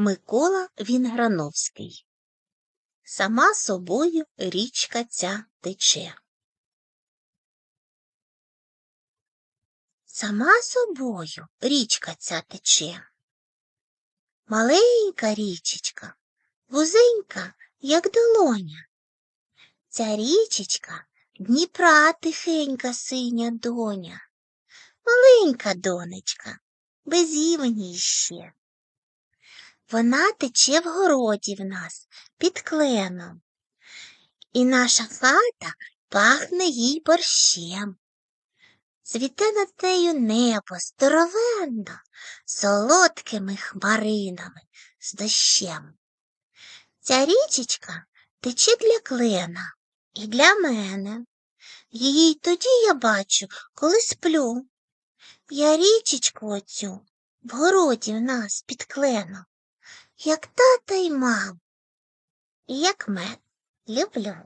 Микола Вінграновський Сама собою річка ця тече. Сама собою річка ця тече. Маленька річечка, вузенька, як долоня. Ця річечка Дніпра тихенька синя доня. Маленька донечка, без імені ще. Вона тече в городі в нас під кленом, і наша хата пахне їй борщем. Цвіте над нею небо здоровенно, солодкими хмаринами з дощем. Ця річечка тече для клена і для мене. Її тоді я бачу, коли сплю. Я річечку оцю в городі в нас під кленом, як тата й мам, як мед люблю.